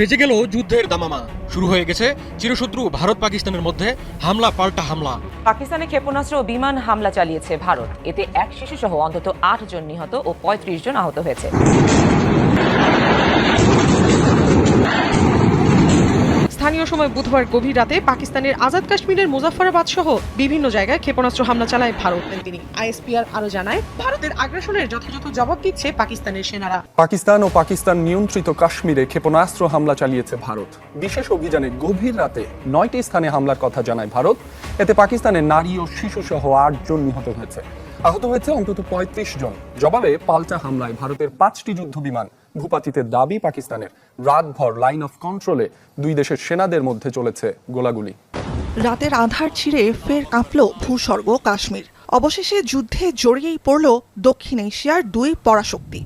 বেজে গেল যুদ্ধের দামামা। শুরু হয়ে গেছে চিরশত্রু ভারত পাকিস্তানের মধ্যে হামলা, পাল্টা হামলা। পাকিস্তানে ক্ষেপণাস্ত্র ও বিমান হামলা চালিয়েছে ভারত। এতে এক শিশু সহ অন্তত আট জন নিহত ও পঁয়ত্রিশ জন আহত হয়েছে। স্থানীয় সময় বুধবার গভীর রাতে পাকিস্তানের আজাদ কাশ্মীরের মুজাফফরাবাদ সহ বিভিন্ন জায়গায় ক্ষেপণাস্ত্র হামলা চালায় ভারত। তিনি আইএসপিআর আরও জানায়, ভারতের আগ্রাসনের যথাযথ জবাব দিচ্ছে পাকিস্তানের সেনারা। পাকিস্তান ও পাকিস্তান নিয়ন্ত্রিত কাশ্মীরে ক্ষেপণাস্ত্র হামলা চালিয়েছে ভারত। বিশেষ অভিযানে গভীর রাতে নয়টি স্থানে হামলার কথা জানায় ভারত। এতে পাকিস্তানের নারী ও শিশু সহ আট জন নিহত হয়েছে। আহত হয়েছে অন্তত পঁয়ত্রিশ জন। জবাবে পাল্টা হামলায় ভারতের পাঁচটি যুদ্ধ বিমান ভূপাতিতের দাবি পাকিস্তানের। রাতভর লাইন অফ কন্ট্রোলে দুই দেশের সেনাদের মধ্যে চলেছে গোলাগুলি। রাতের আধার ছিঁড়ে ফের কাঁপল ভূস্বর্গ কাশ্মীর। অবশেষে যুদ্ধে জড়িয়েই পড়ল দক্ষিণ এশিয়ার দুই পরাশক্তি।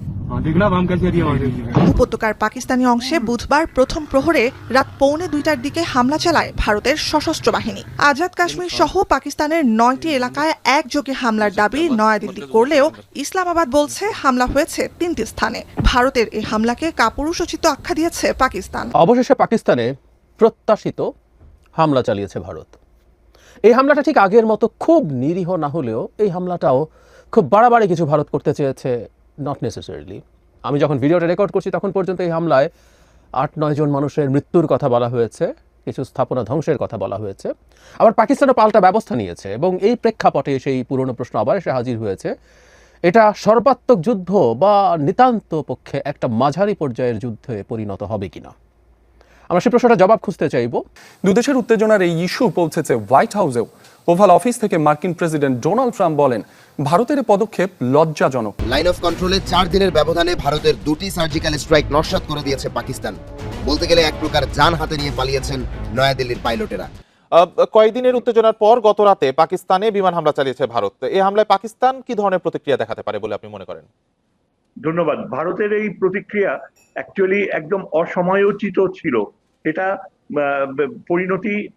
উপত্যকার পাকিস্তানি অংশে বুধবার প্রথম প্রহরে রাত পৌনে দুইটার দিকে হামলা চালায় ভারতের সশস্ত্র বাহিনী। আজাদ কাশ্মীর সহ পাকিস্তানের নয়টি এলাকায় একযোগে হামলার দাবি নয়াদিল্লি করলেও ইসলামাবাদ বলছে হামলা হয়েছে তিনটি স্থানে। ভারতের এই হামলাকে কাপুরুষোচিত আখ্যা দিয়েছে পাকিস্তান। অবশেষে পাকিস্তানে প্রত্যাশিত হামলা চালিয়েছে ভারত। এই হামলাটা ঠিক আগের মতো খুব নিরীহ না হলেও এই হামলাটাও খুব বাড়াবাড়ি কিছু ভারত করতে চেয়েছে নট নেসেসারিলি আমি যখন ভিডিওটা রেকর্ড করছি, তখন পর্যন্ত এই হামলায় আট, নয় জন মানুষের মৃত্যুর কথা বলা হয়েছে, কিছু স্থাপনা ধ্বংসের কথা বলা হয়েছে। আবার পাকিস্তানও পাল্টা ব্যবস্থা নিয়েছে এবং এই প্রেক্ষাপটে সেই পুরনো প্রশ্ন আবার এসে হাজির হয়েছে। এটা সর্বাত্মক যুদ্ধ বা নিতান্ত পক্ষে একটা মাঝারি পর্যায়ের যুদ্ধে পরিণত হবে কিনা? আমরা সে প্রশ্নটা জবাব খুঁজতে চাইব। দুদেশের উত্তেজনার এই ইস্যু পৌঁছেছে হোয়াইট হাউসেও ওভাল অফিস থেকে মার্কিন প্রেসিডেন্ট ডোনাল্ড ট্রাম্প বলেন ভারতের পদক্ষেপ লজ্জাজনক। লাইন অফ কন্ট্রোলে চার দিনের ব্যবধানে ভারতের দুটি সার্জিক্যাল স্ট্রাইক নস্বাত করে দিয়েছে পাকিস্তান। বলতে গেলে এক প্রকার যান হাতে নিয়ে পালিয়েছেন নয়াদিল্লির পাইলটেরা। আহ, কয়েকদিনের উত্তেজনার পর গত রাতে পাকিস্তানে বিমান হামলা চালিয়েছে ভারত। এই হামলায় পাকিস্তান কি ধরনের প্রতিক্রিয়া দেখাতে পারে বলে আপনি মনে করেন? ধন্যবাদ। ভারতের এই প্রতিক্রিয়া অ্যাকচুয়ালি একদম অসময়োচিত ছিল। এটা পরিণতি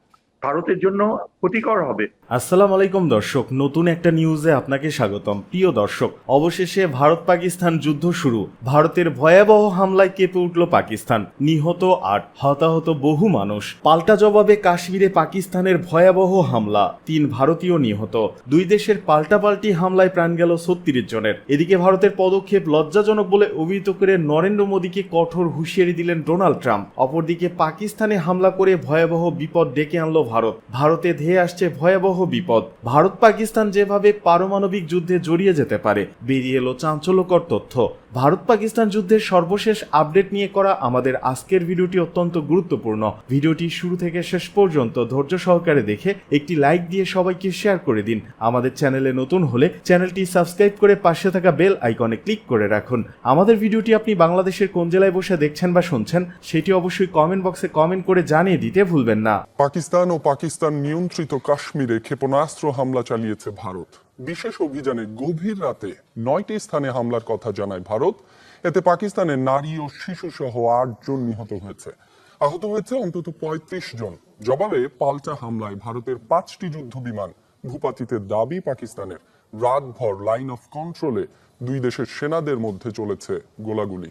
ভারতের জন্য ক্ষতিকর হবে। আসসালামু আলাইকুম দর্শক, নতুন একটা নিউজে আপনাকে স্বাগতম। প্রিয় দর্শক, অবশেষে ভারত পাকিস্তান যুদ্ধ শুরু। ভারতের ভয়াবহ হামলায় কেঁপে উঠল পাকিস্তান। নিহত আট হতাহত বহু মানুষ। পাল্টা জবাবে কাশ্মীরে পাকিস্তানের ভয়াবহ হামলা। তিন ভারতীয় নিহত। দুই দেশের পাল্টাপাল্টি হামলায় প্রাণ গেল ছত্রিশ জনের। এদিকে ভারতের পদক্ষেপ লজ্জাজনক বলে অভিহিত করে নরেন্দ্র মোদীকে কঠোর হুঁশিয়ারি দিলেন ডোনাল্ড ট্রাম্প। অপরদিকে পাকিস্তানে হামলা করে ভয়াবহ বিপদ ডেকে আনলো ভারত। ভারতে ধেয়ে আসছে ভয়াবহ বিপদ। ভারত পাকিস্তান যেভাবে পারমাণবিক যুদ্ধে জড়িয়ে যেতে পারে, বেরিয়ে এলো চাঞ্চল্যকর তথ্য। ভারত পাকিস্তান যুদ্ধের সর্বশেষ আপডেট নিয়ে করা আমাদের আজকের ভিডিওটি অত্যন্ত গুরুত্বপূর্ণ। ভিডিওটি শুরু থেকে শেষ পর্যন্ত ধৈর্য সহকারে দেখে একটি লাইক দিয়ে সবাইকে শেয়ার করে দিন। আমাদের চ্যানেলে নতুন হলে চ্যানেলটি সাবস্ক্রাইব করে পাশে থাকা বেল আইকনে ক্লিক করে রাখুন। আমাদের ভিডিওটি আপনি বাংলাদেশের কোন জেলায় বসে দেখছেন বা শুনছেন, সেটি অবশ্যই কমেন্ট বক্সে কমেন্ট করে জানিয়ে দিতে ভুলবেন না। পাকিস্তান ও পাকিস্তান নিয়ন্ত্রিত কাশ্মীরে ক্ষেপণাস্ত্র হামলা চালিয়েছে ভারত। বিশেষ অভিযানে গভীর রাতে নয়টি স্থানে হামলার কথা জানায় ভারত। এতে পাকিস্তানের নারী ও শিশু সহ আট জন নিহত হয়েছে। আহত হয়েছে অন্তত পঁয়ত্রিশ জন। জবাবে পাল্টা হামলায় ভারতের পাঁচটি যুদ্ধ বিমান ভূপাতিতের দাবি পাকিস্তানের। রাতভর লাইন অফ কন্ট্রোলে দুই দেশের সেনাদের মধ্যে চলেছে গোলাগুলি।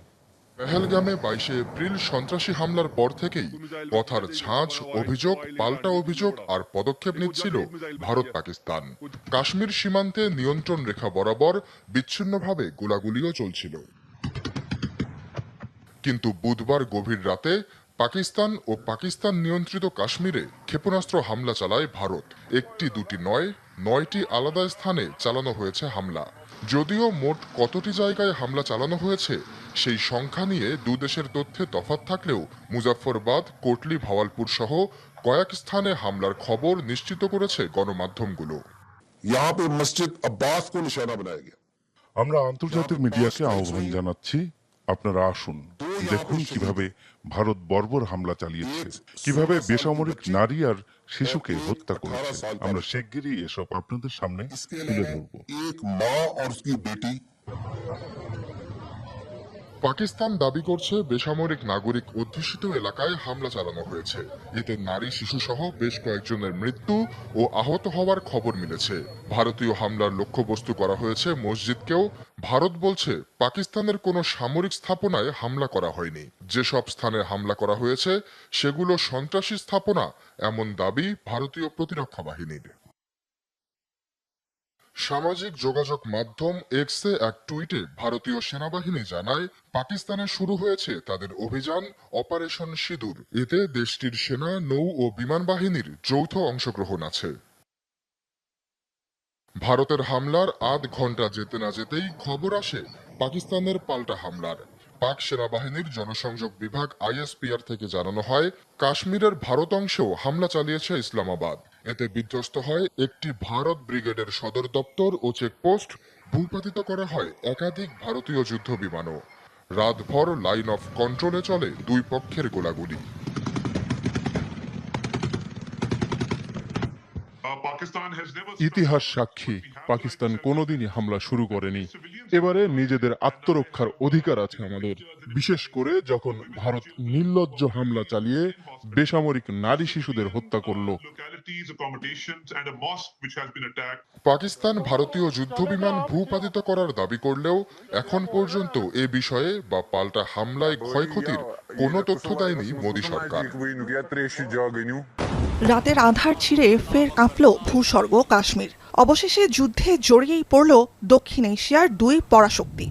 পেহেলগামে বাইশে এপ্রিল সন্ত্রাসী হামলার পর থেকেই কথার ঝাঁজ অভিযোগ, পাল্টা অভিযোগ আর পদক্ষেপ নিচ্ছিল ভারত পাকিস্তান। কাশ্মীর সীমান্তে নিয়ন্ত্রণ রেখা বরাবর বিচ্ছিন্নভাবে গোলাগুলিও চলছিল। কিন্তু বুধবার গভীর রাতে পাকিস্তান ও পাকিস্তান নিয়ন্ত্রিত কাশ্মীরে ক্ষেপণাস্ত্র হামলা চালায় ভারত। একটি দুটি নয়, নয়টি আলাদা স্থানে চালানো হয়েছে হামলা। যদিও মোট কতটি জায়গায় হামলা চালানো হয়েছে সেই সংখ্যা নিয়ে দুদেশের তথ্যে তফাত থাকলেও মুজাফফরবাদ কোটলি ভাওয়ালপুর সহ কয়েক স্থানে হামলার খবর নিশ্চিত করেছে গণমাধ্যমগুলো। আমরা আন্তর্জাতিক মিডিয়াকে আহ্বান জানাচ্ছি আপনারা আসুন দেখুন কীভাবে ভারত বর্বর হামলা চালিয়েছে কীভাবে বেসামরিক নারী আর শিশুকে হত্যা করেছে। আমরা শিগগিরই এসব আপনাদের সামনে তুলে ধরব। পাকিস্তান দাবি করছে বেসামরিক নাগরিক অধ্যুষিত এলাকায় হামলা চালানো হয়েছে। এতে নারী, শিশু সহ বেশ কয়েকজনের মৃত্যু ও আহত হওয়ার খবর মিলেছে। ভারতীয় হামলার লক্ষ্যবস্তু করা হয়েছে মসজিদকেও। ভারত বলছে, পাকিস্তানের কোনো সামরিক স্থাপনায় হামলা করা হয়নি। যেসব স্থানে হামলা করা হয়েছে, সেগুলো সন্ত্রাসী স্থাপনা, এমন দাবি ভারতীয় প্রতিরক্ষা বাহিনীর। সামাজিক যোগাযোগ মাধ্যম এক্সে এক টুইটে ভারতীয় সেনাবাহিনী জানায়, পাকিস্তানে শুরু হয়েছে তাদের অভিযান অপারেশন সিঁদুর। এতে দেশটির সেনা, নৌ ও বিমান বাহিনীর যৌথ অংশগ্রহণ আছে। ভারতের হামলার আধ ঘণ্টা যেতে না যেতেই খবর আসে পাকিস্তানের পাল্টা হামলার। পাক সেনাবাহিনীর জনসংযোগ বিভাগ আইএসপিআর থেকে জানানো হয়, কাশ্মীরের ভারত অংশেও হামলা চালিয়েছে ইসলামাবাদ। এতে বিধ্বস্ত হয় একটি ভারত ব্রিগেডের সদর দপ্তর ও চেকপোস্ট। ভূপাতিত করা হয় একাধিক ভারতীয় যুদ্ধ বিমানও। রাতভর লাইন অফ কন্ট্রোলে চলে দুই পক্ষের গোলাগুলি। ইতিহাস সাক্ষী পাকিস্তান কোনোদিনই হামলা শুরু করেনি এবারে নিজেদের আত্মরক্ষার অধিকার আছে আমাদের বিশেষ করে যখন ভারত নির্লজ্জ হামলা চালিয়ে বেসামরিক নারী শিশুদের হত্যা করল পাকিস্তান ভারতীয় যুদ্ধ বিমান ভূপাতিত করার দাবি করলেও এখন পর্যন্ত এ বিষয়ে বা পাল্টা হামলায় ক্ষয়ক্ষতির কোনো তথ্য দেয়নি মোদী সরকার রাতের আধার ছিঁড়ে ফের কাঁপল ভূস্বর্গ কাশ্মীর। অবশেষে যুদ্ধে জড়িয়েই পড়ল দক্ষিণ এশিয়ার দুই পরাশক্তি।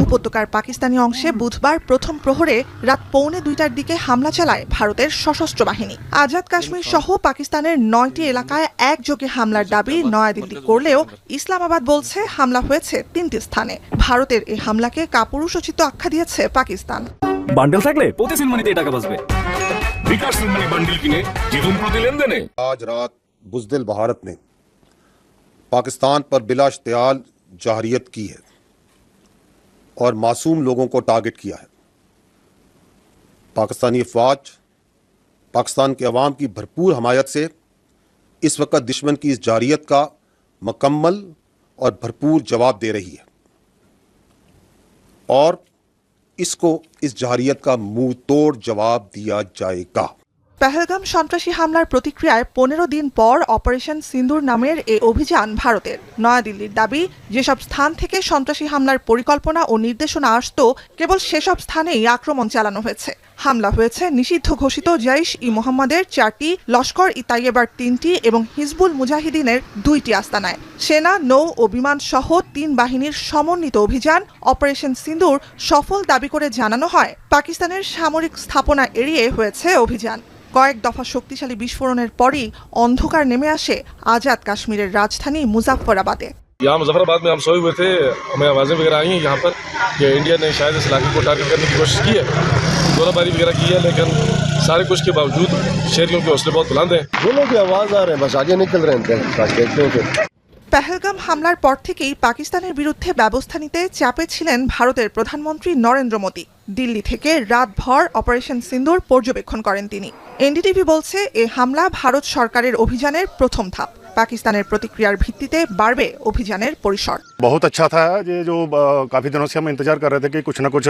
উপত্যকার পাকিস্তানি অংশে বুধবার প্রথম প্রহরে রাত পৌনে দুইটার দিকে হামলা চালায় ভারতের সশস্ত্র বাহিনী। আজাদ কাশ্মীর সহ পাকিস্তানের নয়টি এলাকায় একযোগে হামলার দাবি নয়াদিল্লি করলেও ইসলামাবাদ বলছে হামলা হয়েছে তিনটি স্থানে। ভারতের এই হামলাকে কাপুরুষোচিত আখ্যা দিয়েছে পাকিস্তান। বান্ডেল থাকলে প্রতি সিনেমানিতে টাকা বাঁচবে। বিকাশ সিনেমানি বান্ডেল কিনে জিতুন প্রতি লেনদেনে आज रात बुजदिल भारत ने पाकिस्तान पर बिला इश्तियाल जाहरियत की है और मासूम लोगों को टारगेट किया है पाकिस्तानी अफवाज पाकिस्तान के अवाम की भरपूर हमायत से इस वक्त दुश्मन की इस जारियत का मुकम्मल और भरपूर जवाब दे रही है और इसको इस जारियत का मुंह तोड़ जवाब दिया जाएगा পেহেলগাম সন্ত্রাসী হামলার প্রতিক্রিয়ায় পনেরো দিন পর অপারেশন সিন্দুর নামের এ অভিযান ভারতের নয়াদিল্লির দাবি যেসব স্থান থেকে সন্ত্রাসী হামলার পরিকল্পনা ও নির্দেশনা আসত কেবল সেসব স্থানেই আক্রমণ চালানো হয়েছে হামলা হয়েছে। নিষিদ্ধ ঘোষিত জৈশ ই মোহাম্মদের চারটি, লস্কর ই তাইয়েবার তিনটি এবং হিজবুল মুজাহিদিনের দুইটি আস্তানায়। সেনা, নৌ ও বিমান সহ তিন বাহিনীর সমন্বিত অভিযান অপারেশন সিন্দুর সফল দাবি করে জানানো হয়। পাকিস্তানের সামরিক স্থাপনা এড়িয়ে হয়েছে অভিযান। কয়েক দফা শক্তিশালী বিস্ফোরণের পরই অন্ধকার নেমে আসে আজাদ কাশ্মীরের রাজধানী মুজাফফরাবাদে। यहाँ मुजफ्फराबाद में हम सोए हुए थे हमें आवाज़ें वगैरह आई हैं यहाँ पर कि इंडिया ने शायद इस इलाके को टारगेट करने की कोशिश की है गोलाबारी वगैरह की है लेकिन सारे कुछ के बावजूद शहरियों के हौसले बहुत बुलंद हैं दोनों की आवाज आ रहे हैं बस आगे निकल रहे हैं देखते हैं फिर পেহেলগাম হামলার পর থেকেই পাকিস্তানের বিরুদ্ধে ব্যবস্থা নিতে চাপে ছিলেন ভারতের প্রধানমন্ত্রী নরেন্দ্র মোদী দিল্লি থেকে রাতভর অপারেশন সিন্দুর পর্যবেক্ষণ করেন তিনি এনডিটিভি বলছে এ হামলা ভারত সরকারের অভিযানের প্রথম ধাপ पाकिस्तान प्रतिक्रिया भित्ती बाढ़ अभिजान परिसर बहुत अच्छा था ये जो काफ़ी दिनों से हम इंतज़ार कर रहे थे कि कुछ ना कुछ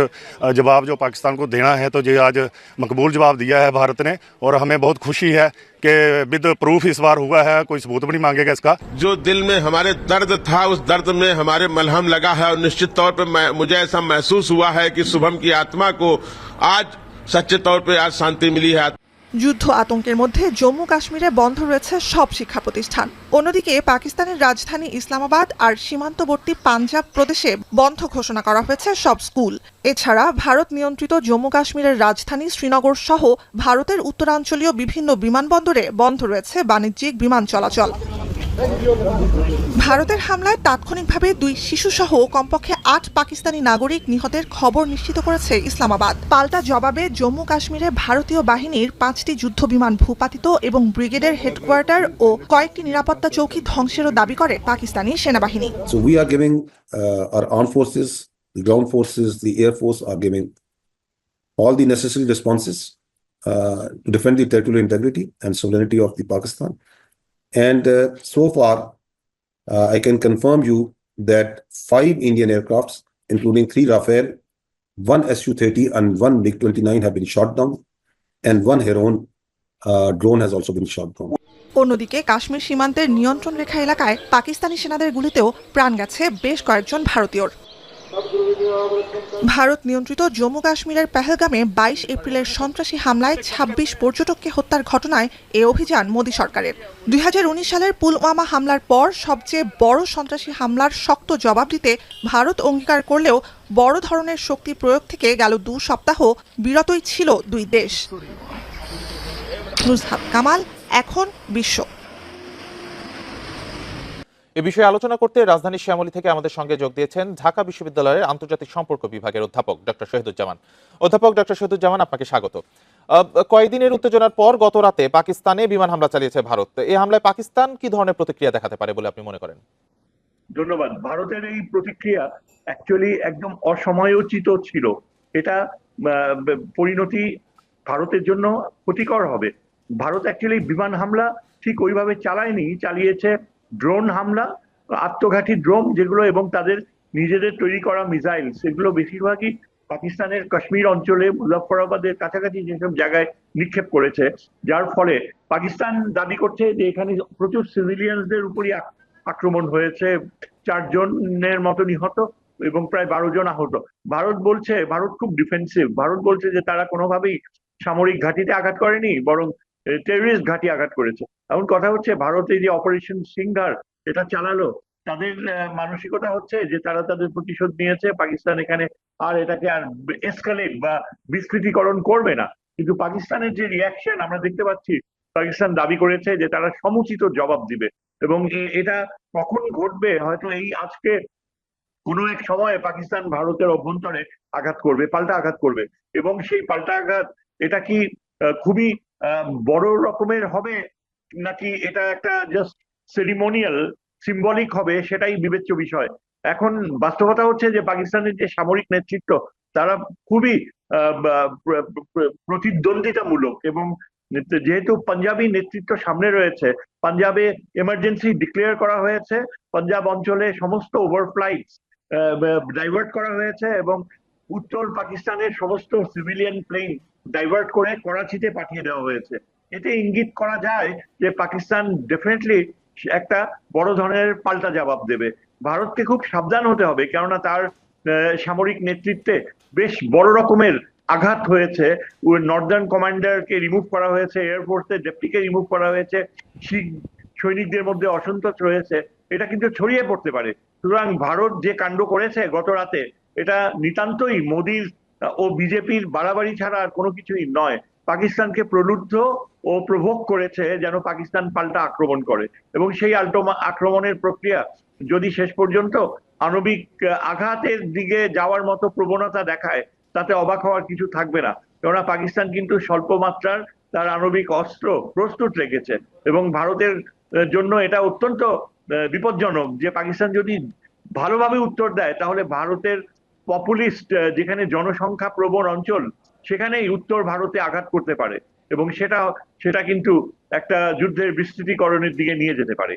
जवाब जो पाकिस्तान को देना है तो ये आज मकबूल जवाब दिया है भारत ने और हमें बहुत खुशी है कि विद प्रूफ इस बार हुआ है कोई सबूत भी नहीं मांगेगा इसका। जो दिल में हमारे दर्द था उस दर्द में हमारे मलहम लगा है और निश्चित तौर पर मुझे ऐसा महसूस हुआ है की शुभम की आत्मा को आज सच्चे तौर पर आज शांति मिली है। যুদ্ধ আতঙ্কের মধ্যে জম্মু কাশ্মীরে বন্ধ রয়েছে সব শিক্ষা প্রতিষ্ঠান। অন্যদিকে পাকিস্তানের রাজধানী ইসলামাবাদ আর সীমান্তবর্তী পাঞ্জাব প্রদেশে বন্ধ ঘোষণা করা হয়েছে সব স্কুল। এছাড়া ভারত নিয়ন্ত্রিত জম্মু কাশ্মীরের রাজধানী শ্রীনগর সহ ভারতের উত্তরাঞ্চলীয় বিভিন্ন বিমানবন্দরে বন্ধ রয়েছে বাণিজ্যিক বিমান চলাচল। ভারতের হামলায় তাৎক্ষণিকভাবে দুই শিশু সহ কমপক্ষে আট পাকিস্তানি নাগরিক নিহতের খবর নিশ্চিত করেছে ইসলামাবাদ পাল্টা জবাবে জম্মু কাশ্মীরে ভারতীয় বাহিনীর পাঁচটি যুদ্ধ বিমান ভূপাতিত এবং ব্রিগেডের হেডকোয়ার্টার ও কয়েকটি নিরাপত্তা চৌকি ধ্বংসেরও দাবি করে পাকিস্তানি সেনাবাহিনী all the necessary responses uh, to defend the territorial integrity and sovereignty of the Pakistan. And uh, so far, uh, I can confirm you that five Indian aircrafts including three Rafale, one Su-30 and one MiG-29 have been shot down, and one Heron uh, drone has also been shot down. অন্যদিকে কাশ্মীর সীমান্তের নিয়ন্ত্রণ রেখা এলাকায় পাকিস্তানি সেনাদের গুলিতেও প্রাণ গেছে বেশ কয়েকজন ভারতীয়র ভারত নিয়ন্ত্রিত জম্মু কাশ্মীরের পেহেলগামে বাইশ এপ্রিলের সন্ত্রাসী হামলায় ২৬ পর্যটককে হত্যার ঘটনায় এ অভিযান মোদী সরকারের। দুই হাজার উনিশ সালের পুলওয়ামা হামলার পর সবচেয়ে বড় সন্ত্রাসী হামলার শক্ত জবাব দিতে ভারত অঙ্গীকার করলেও বড় ধরনের শক্তি প্রয়োগ থেকে গেল দু সপ্তাহ বিরতই ছিল দুই দেশ। কামাল, এখন বিশ্ব। এ বিষয়ে আলোচনা করতে রাজধানী শ্যামলী থেকে আমাদের সঙ্গে যোগ দিয়েছেন ঢাকা বিশ্ববিদ্যালয়ের আন্তর্জাতিক সম্পর্ক বিভাগের অধ্যাপক ডক্টর শহীদুজ্জামান। অধ্যাপক ডক্টর শহীদুজ্জামান, আপনাকে স্বাগত। কয়েকদিনের উত্তেজনার পর গত রাতে পাকিস্তানে বিমান হামলা চালিয়েছে ভারত। এই হামলায় পাকিস্তান কি ধরনের প্রতিক্রিয়া দেখাতে পারে বলে আপনি মনে করেন? ধন্যবাদ। ভারতের এই প্রতিক্রিয়া অ্যাকচুয়ালি একদম অসময়োচিত ছিল। এটা পরিণতি ভারতের জন্য ক্ষতিকর হবে। ভারত অ্যাকচুয়ালি বিমান হামলা ঠিক ওইভাবে চালায়নি, চালিয়েছে ড্রোন হামলা, আত্মঘাতী ড্রোন যেগুলো এবং তাদের নিজেদের তৈরি করা মিসাইল, সেগুলো বেশিরভাগই পাকিস্তানের কাশ্মীর অঞ্চলে, মুজাফফরাবাদের কাছাকাছি যেসব জায়গায় নিক্ষেপ করেছে। যার ফলে পাকিস্তান দাবি করছে যে এখানে প্রচুর সিভিলিয়ানদের উপরই আক- আক্রমণ হয়েছে। চারজনের মতো নিহত এবং প্রায় বারো জন আহত। ভারত বলছে, ভারত খুব ডিফেন্সিভ ভারত বলছে যে তারা কোনোভাবেই সামরিক ঘাঁটিতে আঘাত করেনি, বরং টেররিস্ট ঘাঁটি আঘাত করেছে। এমন কথা হচ্ছে, ভারতে যে অপারেশন সিঙ্গার এটা চালালো, তাদের মানসিকতা হচ্ছে যে তারা তাদের প্রতিশোধ নিয়েছে, পাকিস্তান এখানে আর এটাকে আর এসকালেট বা বিস্তৃতিকরণ করবে না। কিন্তু পাকিস্তানের যে রিয়াকশন আমরা দেখতে পাচ্ছি, পাকিস্তান দাবি করেছে যে তারা সমুচিত জবাব দিবে। এবং এটা কখন ঘটবে, হয়তো এই আজকে কোনো এক সময়ে পাকিস্তান ভারতের অভ্যন্তরে আঘাত করবে, পাল্টা আঘাত করবে। এবং সেই পাল্টা আঘাত, এটা কি খুবই বড় রকমের হবে নাকি এটা একটা জাস্ট সেরিমোনিয়াল সিম্বলিক হবে সেটাই বিবেচ্য বিষয়। এখন বাস্তবতা হচ্ছে যে পাকিস্তানের যে সামরিক নেতৃত্ব, তারা খুবই প্রতিদ্বন্দ্বিতামূলক এবং যেহেতু পাঞ্জাবি নেতৃত্ব সামনে রয়েছে, পাঞ্জাবে এমার্জেন্সি ডিক্লেয়ার করা হয়েছে, পাঞ্জাব অঞ্চলে সমস্ত ওভারফ্লাইট ডাইভার্ট করা হয়েছে এবং উত্তর পাকিস্তানের সমস্ত সিভিলিয়ান প্লেন ডাইভার্ট করে করাচিতে পাঠিয়ে দেওয়া হয়েছে। এতে ইঙ্গিত করা যায় যে পাকিস্তান ডেফিনেটলি একটা বড় ধরনের পাল্টা জবাব দেবে। ভারতকে খুব সাবধান হতে হবে, কেননা তার সামরিক নেতৃত্বে বেশ বড় রকমের আঘাত হয়েছে। নর্দার্ন কমান্ডারকে রিমুভ করা হয়েছে এয়ারফোর্সের ডেপুটিকে রিমুভ করা হয়েছে, শিখ সৈনিকদের মধ্যে অসন্তোষ রয়েছে। এটা কিন্তু ছড়িয়ে পড়তে পারে। সুতরাং ভারত যে কাণ্ড করেছে গত রাতে এটা নিতান্তই মোদির ও বিজেপির বাড়াবাড়ি ছাড়া আর কোনো কিছুই নয়। পাকিস্তানকে প্রলুব্ধ ও প্রভোগ করেছে যেন পাকিস্তান পাল্টা আক্রমণ করে। এবং সেই আক্রমণের প্রক্রিয়া যদি শেষ পর্যন্ত আণবিক আঘাতের দিকে যাওয়ার মতো প্রবণতা দেখায়, তাতে অবাক হওয়ার কিছু থাকবে না। কেননা পাকিস্তান কিন্তু স্বল্প মাত্রার তার আণবিক অস্ত্র প্রস্তুত রেখেছে এবং ভারতের জন্য এটা অত্যন্ত বিপজ্জনক যে পাকিস্তান যদি ভালোভাবে উত্তর দেয়, তাহলে ভারতের পপুলিস্ট যেখানে জনসংখ্যা প্রবণ অঞ্চল সেখানেই উত্তর ভারতে আঘাত করতে পারে এবং সেটা সেটা কিন্তু একটা যুদ্ধের বিস্তৃতিকরণের দিকে নিয়ে যেতে পারে।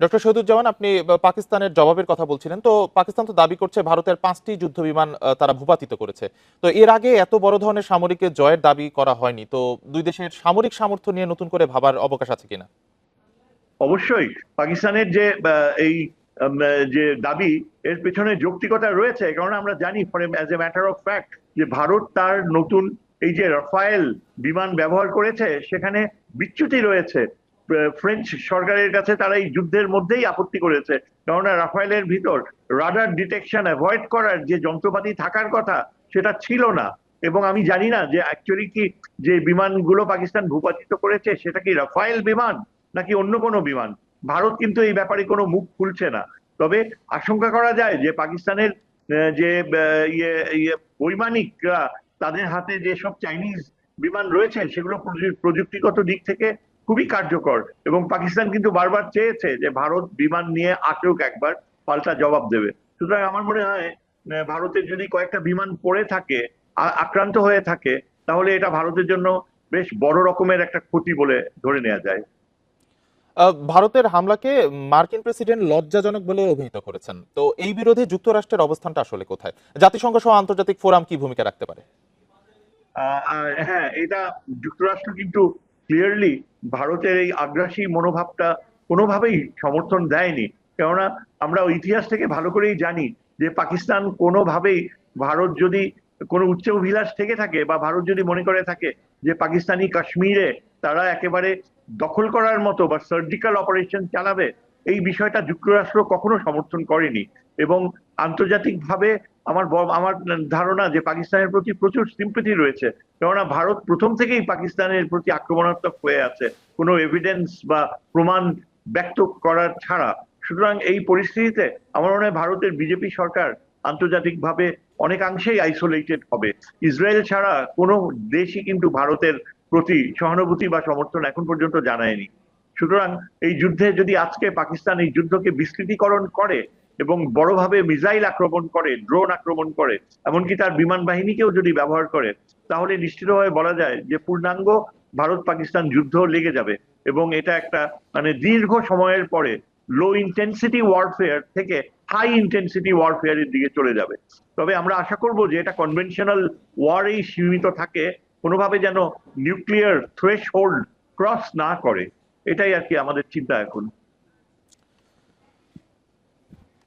ডক্টর শহীদুজ্জামান আপনি পাকিস্তানের জবাবের কথা বলছিলেন। তো পাকিস্তান তো দাবি করছে ভারতের পাঁচটি যুদ্ধ বিমান তারা ভূপাতিত করেছে। তো এর আগে এত বড় ধরনের সামরিক জয়ের দাবি করা হয়নি। তো দুই দেশের সামরিক সামর্থ্য নিয়ে নতুন করে ভাবার অবকাশ আছে কিনা? অবশ্যই পাকিস্তানের যে এই যে দাবি, এর পেছনে যৌক্তিকতা রয়েছে, কারণ আমরা জানি as a matter of fact যে ভারত তার নতুন এই যে রাফায়েল বিমান ব্যবহার করেছে, সেখানে বিচ্যুতি রয়েছে। ফ্রেঞ্চ সরকারের কাছে তারা এই যুদ্ধের মধ্যেই আপত্তি করেছে। কেননা রাফায়েলের ভিতর রাডার ডিটেকশন অ্যাভয়েড করার যে যন্ত্রপাতি থাকার কথা, সেটা ছিল না। এবং আমি জানি না যে অ্যাকচুয়ালি কি যে বিমানগুলো পাকিস্তান ভূপাতিত করেছে, সেটা কি রাফায়েল বিমান নাকি অন্য কোনো বিমান? ভারত কিন্তু এই ব্যাপারে কোনো মুখ খুলছে না। তবে আশঙ্কা করা যায় যে পাকিস্তানের যে ইয়ে ইয়ে বৈমানিকরা, তাদের হাতে যেসব চাইনিজ বিমান রয়েছে সেগুলো প্রযুক্তিগত দিক থেকে খুবই কার্যকর। এবং পাকিস্তান কিন্তু বারবার চেয়েছে যে ভারত বিমান নিয়ে আসুক একবার, পাল্টা জবাব দেবে। সুতরাং আমার মনে হয় ভারতের যদি কয়েকটা বিমান পড়ে থাকে আক্রান্ত হয়ে থাকে, তাহলে এটা ভারতের জন্য বেশ বড় রকমের একটা ক্ষতি বলে ধরে নেওয়া যায়। ভারতের হামলাকে মার্কিন প্রেসিডেন্ট লজ্জাজনক বলে অভিহিত করেছেন। তো এই বিরোধে যুক্তরাষ্ট্রের অবস্থানটা আসলে কোথায়? জাতিসংঘ সহ আন্তর্জাতিক ফোরাম কি ভূমিকা রাখতে পারে? হ্যাঁ এটা যুক্তরাষ্ট্র কিন্তু ক্লিয়ারলি ভারতের এই আগ্রাসী মনোভাবটা কোনোভাবেই সমর্থন দেয়নি। কেননা আমরা ইতিহাস থেকে ভালো করেই জানি যে পাকিস্তান কোনোভাবেই ভারত যদি কোনো উচ্চ অভিলাষ থেকে থাকে বা ভারত যদি মনে করে থাকে যে পাকিস্তানি কাশ্মীরে তারা একেবারে দখল করার মতো বা সার্জিক্যাল অপারেশন চালাবে, এই বিষয়টা যুক্তরাষ্ট্র কখনো সমর্থন করেনি। এবং আন্তর্জাতিকভাবে আমার আমার ধারণা যে পাকিস্তানের প্রতি প্রচুর সিম্পেথি রয়েছে, কেননা ভারত প্রথম থেকেই পাকিস্তানের প্রতি আক্রমণাত্মক হয়ে আছে। কোনো এভিডেন্স বা প্রমাণ ব্যক্ত করার ছাড়া। সুতরাং এই পরিস্থিতিতে আমার মনে হয় ভারতের বিজেপি সরকার আন্তর্জাতিকভাবে অনেকাংশেই আইসোলেটেড হবে। ইসরায়েল ছাড়া কোনো দেশই কিন্তু ভারতের প্রতি সহানুভূতি বা সমর্থন এখন পর্যন্ত জানায়নি। সুতরাং এই যুদ্ধে যদি আজকে পাকিস্তান এই যুদ্ধকে বিস্তৃতিকরণ করে এবং বড়ভাবে মিসাইল আক্রমণ করে, ড্রোন আক্রমণ করে, এমনকি তার বিমান বাহিনীকেও যদি ব্যবহার করে, তাহলে নিশ্চিতভাবে বলা যায় যে পূর্ণাঙ্গ ভারত পাকিস্তান যুদ্ধ লেগে যাবে এবং এটা একটা মানে দীর্ঘ সময়ের পরে লো ইন্টেন্সিটি ওয়ারফেয়ার থেকে হাই ইন্টেন্সিটি ওয়ারফেয়ারের দিকে চলে যাবে। তবে আমরা আশা করব যে এটা কনভেনশনাল ওয়ারেই সীমিত থাকে, কোনোভাবে যেন নিউক্লিয়ার থ্রেশ হোল্ড ক্রস না করে। এটাই আর কি আমাদের চিন্তা এখন।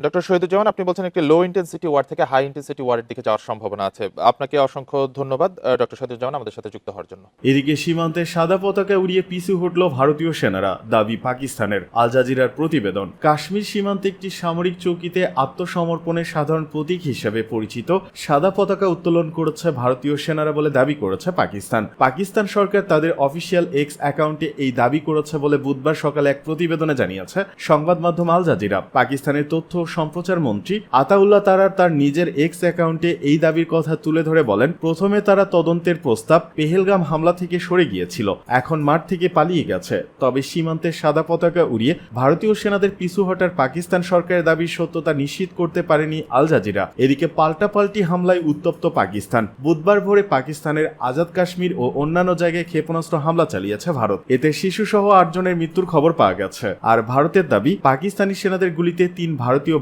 ডক্টর শহীদুজ্জামান, আপনি বলছেন একটি লো ইন্টেন্সিটি ওয়ার্ড থেকে হাই ইন্টেন্সিটি ওয়ারের দিকে যাওয়ার সম্ভাবনা আছে। আপনাকে অসংখ্য ধন্যবাদ ডক্টর শহীদুজ্জামান, আমাদের সাথে যুক্ত হওয়ার জন্য। এদিকে সীমান্তে সাদা পতাকা উড়িয়ে পিছু হটল ভারতীয় সেনারা, দাবি পাকিস্তানের। আল জাজিরার প্রতিবেদন, কাশ্মীর সীমান্তে একটি সামরিক চৌকিতে আত্মসমর্পণের সাধারণ প্রতীক হিসেবে পরিচিত। সাদা পতাকা উত্তোলন করেছে ভারতীয় সেনারা বলে দাবি করেছে পাকিস্তান। পাকিস্তান সরকার তাদের অফিসিয়াল এক্স অ্যাকাউন্টে এই দাবি করেছে বলে বুধবার সকালে এক প্রতিবেদনে জানিয়েছে সংবাদ মাধ্যম আল জাজিরা। পাকিস্তানের তথ্য সম্প্রচার মন্ত্রী আতাউল্লাহ তারার তার নিজের এক্স অ্যাকাউন্টে এই দাবির কথা তুলে ধরে বলেন, প্রথমে তারা তদন্তের প্রস্তাব পেহেলগাম হামলা থেকে সরে গিয়েছিল। এখন মাঠ থেকে পালিয়ে গেছে। তবে সীমান্তের সাদা পতাকা উড়িয়ে ভারতীয় সেনাদের পিছু হটার পাকিস্তান সরকারের দাবির সত্যতা নিশ্চিত করতে পারেনি আল জাজিরা। এদিকে পাল্টাপাল্টি হামলায় উত্তপ্ত পাকিস্তান। বুধবার ভোরে পাকিস্তানের আজাদ কাশ্মীর ও অন্যান্য জায়গায় ক্ষেপণাস্ত্র হামলা চালিয়েছে ভারত। এতে শিশুসহ আটজনের মৃত্যুর খবর পাওয়া গেছে। আর ভারতের দাবি, পাকিস্তানি সেনাদের গুলিতে তিন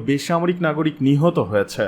বেসামরিক নাগরিক নিহত হয়েছে।